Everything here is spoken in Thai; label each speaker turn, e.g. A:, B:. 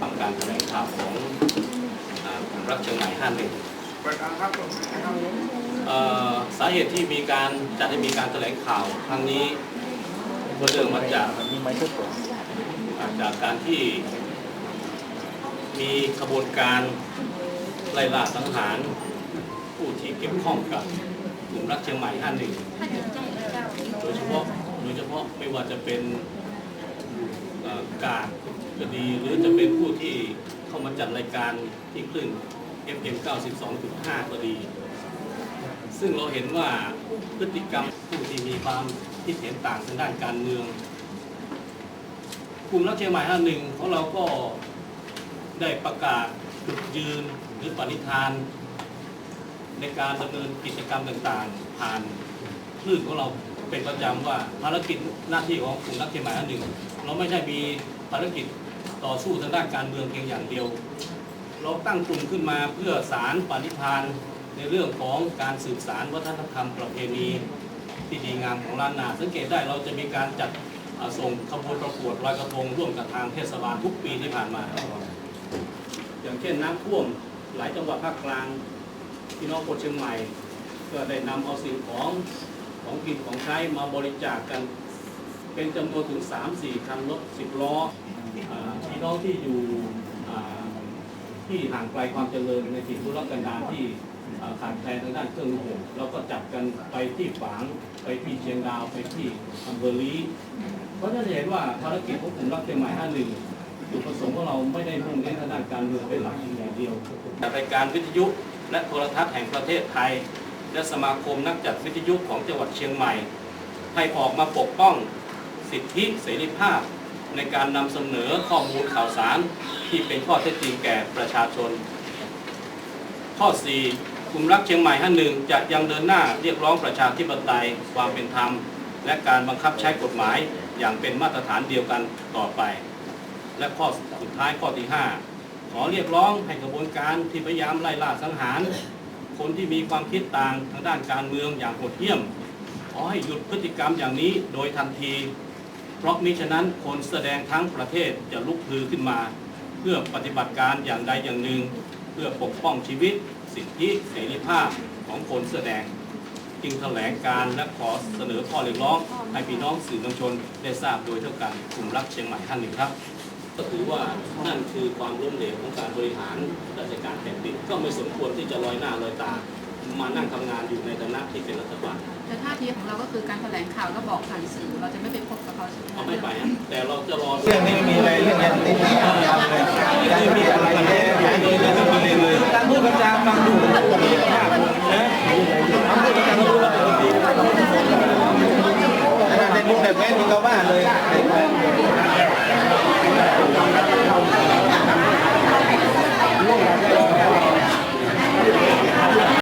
A: ทำการแถลงข่า
B: วของกลุ่รักเชียงใหม่
A: ห้าหนึ่งสาเหตุที่มีการจัดให้มีการแถลงข่าวครั้งนี้ก็เรื่องมาจากจากการที่มีขบวนการไล่ล่าสังหาร ผู้ที่เกี่ยวข้องกับกลุ่มรักเชียงใหม่ห้าหนึ่งโดยเฉพาะ โดยเฉพาะไม่ว่าจะเป็นกาดก็ดี หรือจะเป็นผู้ที่เข้ามาจัดรายการที่คลื่น FM 92.5 ก็ดี ซึ่งเราเห็นว่าพฤติกรรมผู้ที่มีความคิดเห็นต่างทางด้านการเมืองกลุ่มรักเชียงใหม่51ของเราก็ได้ประกาศจุดยืนหรือปณิธาน ในการดำเนินกิจกรรมต่างๆ ผ่านคลื่นของเรา เป็นประจำว่าภารกิจหน้าที่ของกลุ่มรักเชียงใหม่51เราไม่ใช่มีภารกิจต่อสู้ทางด้านการเมืองเพียงอย่างเดียว เราตั้งกลุ่มขึ้นมาเพื่อสารปณิธานในเรื่องของการสืบสารวัฒนธรรมประเพณีที่ดีงามของล้านนา สังเกตได้เราจะมีการจัดส่งขบวนประกวดลอยกระทงร่วมกับทางเทศบาลทุกปีที่ผ่านมา อย่างเช่นน้ำท่วมหลายจังหวัดภาคกลางพี่น้องคนเชียงใหม่ ก็ได้นำเอาสิ่งของ ของกินของใช้มาบริจาคกัน เป็นจำนวนถึง 3-4 คันรถ10 ล้อพี่น้องที่อยู่ที่ห่างไกลความเจริญในถิ่นทุรกันดารที่ขาดแคลนทางด้านเครื่องมือเราก็จัดกันไปที่ฝางไปที่เชียงดาวไปที่อำเภอลีเพราะจะเห็นว่าภารกิจของกลุ่มรักเชียงใหม่51จุดประสงค์ของเราไม่ได้มุ่งเน้นทางด้านการเมืองเป็นหลักอย่างเดียวรายการวิทยุและโทรทัศน์แห่งประเทศไทย และสมาคมนักจัดวิทยุของจังหวัดเชียงใหม่ ให้ออกมาปกป้องสิทธิเสรีภาพ ในการนำเสนอข้อมูลข่าวสารที่เป็นข้อเท็จจริงแก่ประชาชน ข้อ 4 กลุ่มรักเชียงใหม่ห้าหนึ่งจะยังเดินหน้าเรียกร้องประชาธิปไตยความเป็นธรรม และการบังคับใช้กฎหมายอย่างเป็นมาตรฐานเดียวกันต่อไป และข้อสุดท้ายข้อที่ 5 ขอเรียกร้องให้กระบวนการที่พยายามไล่ล่าสังหาร คนที่มีความคิดต่างทางด้านการเมืองอย่างโหดเหี้ยม ขอให้หยุดพฤติกรรมอย่างนี้โดยทันที เพราะมิฉะนั้นคนแสดงทั้งประเทศจะลุกฮือขึ้นมา เพื่อปฏิบัติการอย่างใดอย่างหนึ่ง เพื่อปกป้องชีวิต สิทธิเสรีภาพของคนแสดงจึงแถลงการและขอเสนอข้อเรียกร้องให้พี่น้องสื่อมวลชนได้ทราบโดยเท่ากันกลุ่มรักเชียงใหม่ท่านหนึ่งครับ ก็ถือว่านั่นคือความล้มเหลวของการบริหาร ก็ไม่สมควรที่จะลอยหน้าลอยตา มานั่งทำงานอยู่ในฐานะที่เป็นรัฐบาล
C: แต่ท่าทีของเราก็คือการแถลงข่าวก็บอกผ่านสื่อเราจะไม่ไปพบกับเขาใช่ไหม
A: เอาไม่ไปแต่เราจะรอ
D: เรื่องนี้มีอะไรเรื่องยันติดไม่มีอะไรเลยการพูดประจาฟังดูนะการพูดประจาฟังดูในมุมแบบนี้ก็ว่าเลย